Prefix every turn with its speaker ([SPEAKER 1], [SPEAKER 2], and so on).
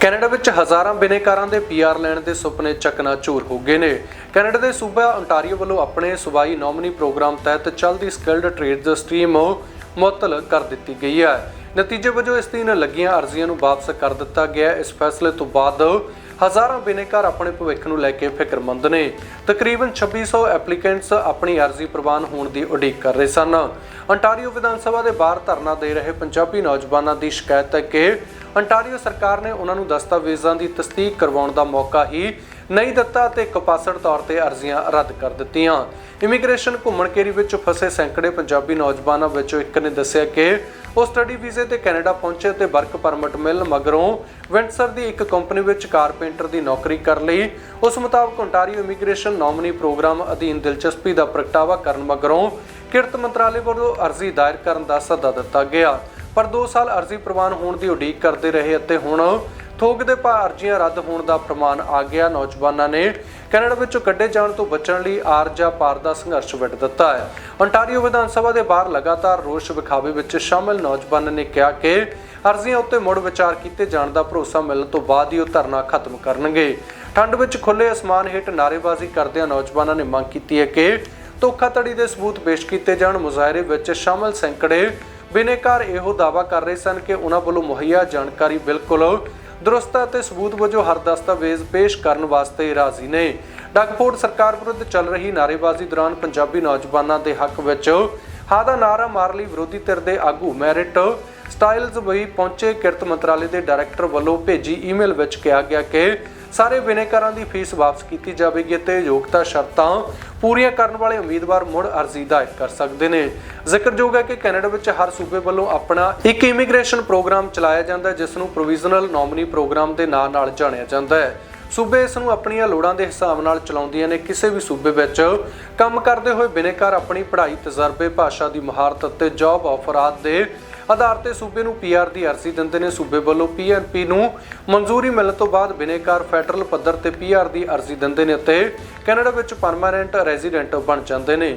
[SPEAKER 1] Canada ਵਿੱਚ ਹਜ਼ਾਰਾਂ ਬਿਨੇਕਾਰਾਂ ਦੇ ਪੀਆਰ ਲੈਣ ਦੇ ਸੁਪਨੇ ਚਕਨਾਚੂਰ ਹੋ ਗਏ ਨੇ। ਕੈਨੇਡਾ ਦੇ ਸੂਬਾ ontario ਵੱਲੋਂ ਆਪਣੇ ਸੂਬਾਈ ਨੋਮਨੀ ਪ੍ਰੋਗਰਾਮ ਤਹਿਤ ਚੱਲਦੀ ਸਕਿਲਡ ਟ੍ਰੇਡਸ ਸਟਰੀਮ ਮੁਅੱਤਲ ਕਰ ਦਿੱਤੀ ਗਈ ਹੈ। ਨਤੀਜੇ ਵਜੋਂ ਇਸ ਦਿਨ ਲੱਗੀਆਂ ਅਰਜ਼ੀਆਂ ਨੂੰ ਵਾਪਸ ਕਰ ਦਿੱਤਾ ਗਿਆ। ਇਸ ਫੈਸਲੇ ਤੋਂ ਬਾਅਦ ਹਜ਼ਾਰਾਂ ਬਿਨੇਕਾਰ ਆਪਣੇ ਭਵਿੱਖ ਨੂੰ ਲੈ ਕੇ ਫਿਕਰਮੰਦ ਨੇ। ਤਕਰੀਬਨ 2600 ਐਪਲੀਕੈਂਟਸ ਆਪਣੀ ਅਰਜ਼ੀ ਪ੍ਰਵਾਨ ਹੋਣ ਦੀ ਉਡੀਕ ਕਰ ਰਹੇ ਸਨ। ਅੰਟਾਰੀਓ ਵਿਧਾਨ ਸਭਾ ਦੇ ਬਾਹਰ ਧਰਨਾ ਦੇ ਰਹੇ ਪੰਜਾਬੀ ਨੌਜਵਾਨਾਂ ਦੀ ਸ਼ਿਕਾਇਤ ਹੈ ਕਿ ਅੰਟਾਰੀਓ ਸਰਕਾਰ ਨੇ ਉਹਨਾਂ ਨੂੰ ਦਸਤਾਵੇਜ਼ਾਂ ਦੀ ਤਸਦੀਕ ਕਰਵਾਉਣ ਦਾ ਮੌਕਾ ਹੀ ਨਹੀਂ ਦਿੱਤਾ ਤੇ ਕਪਾਸੜ ਤੌਰ ਤੇ ਅਰਜ਼ੀਆਂ ਰੱਦ ਕਰ ਦਿੱਤੀਆਂ। ਇਮੀਗ੍ਰੇਸ਼ਨ ਘੁੰਮਣਕੇਰੀ ਵਿੱਚ ਫਸੇ ਸੈਂਕੜੇ ਪੰਜਾਬੀ ਨੌਜਵਾਨਾਂ ਵਿੱਚੋਂ ਇੱਕ ਨੇ ਦੱਸਿਆ ਕਿ ਉਹ ਸਟੱਡੀ ਵੀਜ਼ੇ ਤੇ ਕੈਨੇਡਾ ਪਹੁੰਚੇ ਤੇ ਵਰਕ ਪਰਮਿਟ ਮਿਲਣ ਮਗਰੋਂ ਵਿੰਟਸਰ ਦੀ ਇੱਕ ਕੰਪਨੀ ਵਿੱਚ ਕਾਰਪੈਂਟਰ ਦੀ ਨੌਕਰੀ ਕਰ ਲਈ। ਉਸ ਮੁਤਾਬਕ ontario ਇਮੀਗ੍ਰੇਸ਼ਨ ਨੋਮਨੀ ਪ੍ਰੋਗਰਾਮ ਅਧੀਨ ਦਿਲਚਸਪੀ ਦਾ ਪ੍ਰਗਟਾਵਾ ਕਰਨ ਮਗਰੋਂ ਕਿਰਤ ਮੰਤਰਾਲੇ ਵੱਲੋਂ ਅਰਜ਼ੀ ਦਾਇਰ ਕਰਨ ਦਾ ਸੱਦਾ ਦਿੱਤਾ ਗਿਆ। ਪਰ 2 ਸਾਲ ਅਰਜ਼ੀ ਪ੍ਰਵਾਨ ਹੋਣ ਦੀ ਉਡੀਕ ਕਰਦੇ ਰਹੇ ਅਤੇ ਹੁਣ ਥੋਕ ਦੇ ਭਾਅ ਅਰਜ਼ੀਆਂ ਰੱਦ ਹੋਣ ਦਾ ਪ੍ਰਮਾਣ ਆ ਗਿਆ। ਨੌਜਵਾਨਾਂ ਨੇ ਕੈਨੇਡਾ ਵਿੱਚੋਂ ਕੱਢੇ ਜਾਣ ਤੋਂ ਬਚਣ ਲਈ ਆਰ ਜਾਂ ਪਾਰ ਦਾ ਸੰਘਰਸ਼ ਵਿੱਢ ਦਿੱਤਾ ਹੈ। ontario ਵਿਧਾਨ ਸਭਾ ਦੇ ਬਾਹਰ ਲਗਾਤਾਰ ਰੋਸ ਵਿਖਾਵੇ ਵਿੱਚ ਸ਼ਾਮਲ ਨੌਜਵਾਨਾਂ ਨੇ ਕਿਹਾ ਕਿ ਅਰਜ਼ੀਆਂ ਉੱਤੇ ਮੁੜ ਵਿਚਾਰ ਕੀਤੇ ਜਾਣ ਦਾ ਭਰੋਸਾ ਮਿਲਣ ਤੋਂ ਬਾਅਦ ਹੀ ਉਹ ਧਰਨਾ ਖਤਮ ਕਰਨਗੇ। ਠੰਡ ਵਿੱਚ ਖੁੱਲੇ ਅਸਮਾਨ ਹੇਠ ਨਾਅਰੇਬਾਜ਼ੀ ਕਰਦਿਆਂ ਨੌਜਵਾਨਾਂ ਨੇ ਮੰਗ ਕੀਤੀ ਹੈ ਕਿ ਧੋਖਾਧੜੀ ਦੇ ਸਬੂਤ ਪੇਸ਼ ਕੀਤੇ ਜਾਣ। ਮੁਜ਼ਾਹਰੇ ਵਿੱਚ ਸ਼ਾਮਲ ਸੈਂਕੜੇ ਬਿਨੇਕਾਰ ਇਹੋ ਦਾਅਵਾ ਕਰ ਰਹੇ ਸਨ ਕਿ ਉਹਨਾਂ ਵੱਲੋਂ ਮੁਹੱਈਆ ਜਾਣਕਾਰੀ ਬਿਲਕੁਲ ਦਰੁਸਤ ਅਤੇ ਸਬੂਤ ਵਜੋਂ ਹਰ ਦਸਤਾਵੇਜ਼ ਪੇਸ਼ ਕਰਨ ਵਾਸਤੇ ਰਾਜ਼ੀ ਨੇ। ਡਗਫੋਰਡ ਸਰਕਾਰ ਵਿਰੁੱਧ ਚੱਲ ਰਹੀ ਨਾਅਰੇਬਾਜ਼ੀ ਦੌਰਾਨ ਪੰਜਾਬੀ ਨੌਜਵਾਨਾਂ ਦੇ ਹੱਕ ਵਿੱਚ ਹਾ ਦਾ ਨਾਅਰਾ ਮਾਰ ਲਈ ਵਿਰੋਧੀ ਧਿਰ ਦੇ ਆਗੂ ਮੈਰਿਟ। ਸਟਾਈਲਜ਼ ਵੀ ਪਹੁੰਚੇ ਕਿਰਤ ਮੰਤਰਾਲੇ ਦੇ ਡਾਇਰੈਕਟਰ ਵੱਲੋਂ ਭੇਜੀ ਈਮੇਲ ਵਿੱਚ ਕਿਹਾ ਗਿਆ ਕਿ ਸਾਰੇ ਬਿਨੇਕਾਰਾਂ ਦੀ ਫੀਸ ਵਾਪਸ ਕੀਤੀ ਜਾਵੇਗੀ ਅਤੇ ਯੋਗਤਾ ਸ਼ਰਤਾਂ ਪੂਰੀਆਂ ਕਰਨ ਵਾਲੇ ਉਮੀਦਵਾਰ ਮੁੜ ਅਰਜ਼ੀ ਦਾਇਰ ਕਰ ਸਕਦੇ ਨੇ। ਜ਼ਿਕਰਯੋਗ ਹੈ ਕਿ ਕੈਨੇਡਾ ਵਿੱਚ ਹਰ ਸੂਬੇ ਵੱਲੋਂ ਆਪਣਾ ਇੱਕ ਇਮੀਗ੍ਰੇਸ਼ਨ ਪ੍ਰੋਗਰਾਮ ਚਲਾਇਆ ਜਾਂਦਾ ਹੈ, ਜਿਸ ਨੂੰ ਪ੍ਰੋਵੀਜ਼ਨਲ ਨੋਮਨੀ ਪ੍ਰੋਗਰਾਮ ਦੇ ਨਾਂ ਨਾਲ ਜਾਣਿਆ ਜਾਂਦਾ ਹੈ। ਸੂਬੇ ਇਸ ਨੂੰ ਆਪਣੀਆਂ ਲੋੜਾਂ ਦੇ ਹਿਸਾਬ ਨਾਲ ਚਲਾਉਂਦੀਆਂ ਨੇ। ਕਿਸੇ ਵੀ ਸੂਬੇ ਵਿੱਚ ਕੰਮ ਕਰਦੇ ਹੋਏ ਬਿਨੇਕਾਰ ਆਪਣੀ ਪੜ੍ਹਾਈ, ਤਜਰਬੇ, ਭਾਸ਼ਾ ਦੀ ਮਹਾਰਤ ਅਤੇ ਜੌਬ ਆਫਰ ਆਦਿ ਦੇ ਆਧਾਰ ਤੇ ਸੂਬੇ ਨੂੰ ਪੀਆਰ ਦੀ ਅਰਜ਼ੀ ਦਿੰਦੇ ਨੇ। ਸੂਬੇ ਵੱਲੋਂ ਪੀਐਨਪੀ ਨੂੰ ਮਨਜ਼ੂਰੀ ਮਿਲਣ ਤੋਂ ਬਾਅਦ ਬਿਨੇਕਾਰ ਫੈਡਰਲ ਪੱਧਰ ਤੇ ਪੀਆਰ ਦੀ ਅਰਜ਼ੀ ਦਿੰਦੇ ਨੇ ਅਤੇ ਕੈਨੇਡਾ ਵਿੱਚ ਪਰਮਾਨੈਂਟ ਰੈਜ਼ੀਡੈਂਟ ਬਣ ਜਾਂਦੇ ਨੇ।